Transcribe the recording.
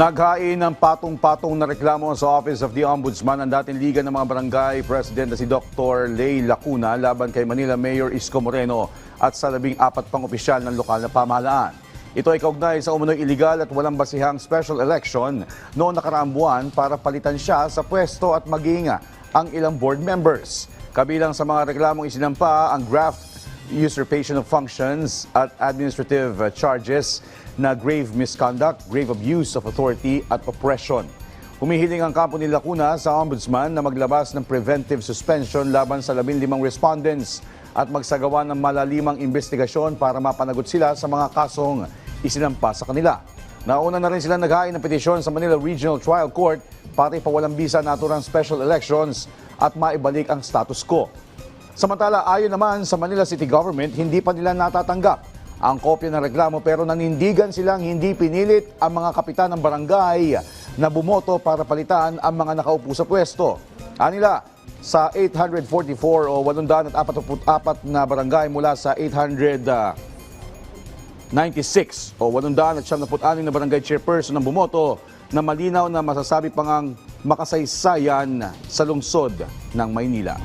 Naghain ng patong-patong na reklamo sa Office of the Ombudsman ang dating Liga ng mga Barangay President na si Dr. Lay Lacuna laban kay Manila Mayor Isko Moreno at sa labing apat pang opisyal ng lokal na pamahalaan. Ito ay kaugnay sa umunoy iligal at walang basihang special election noong nakaraang buwan para palitan siya sa pwesto at maging ang ilang board members. Kabilang sa mga reklamong isinampa ang graft usurpation of functions at administrative uh, charges na grave misconduct, grave abuse of authority at oppression. Humihiling ang kampo ni Lacuna sa ombudsman na maglabas ng preventive suspension laban sa 15 respondents at magsagawa ng malalimang investigasyon para mapanagot sila sa mga kasong isinampa sa kanila. Nauna na rin sila naghain ng petisyon sa Manila Regional Trial Court pati pawalang bisa naturang special elections at maibalik ang status quo. Samantala, ayon naman sa Manila City Government, hindi pa nila natatanggap ang kopya ng reklamo pero nanindigan silang hindi pinilit ang mga kapitan ng barangay na bumoto para palitan ang mga nakaupo sa pwesto. Anila, sa 844 o 844 na barangay mula sa 896 o 876 na barangay chairperson ang bumoto na malinaw na masasabi pang ang makasaysayan sa lungsod ng Maynila.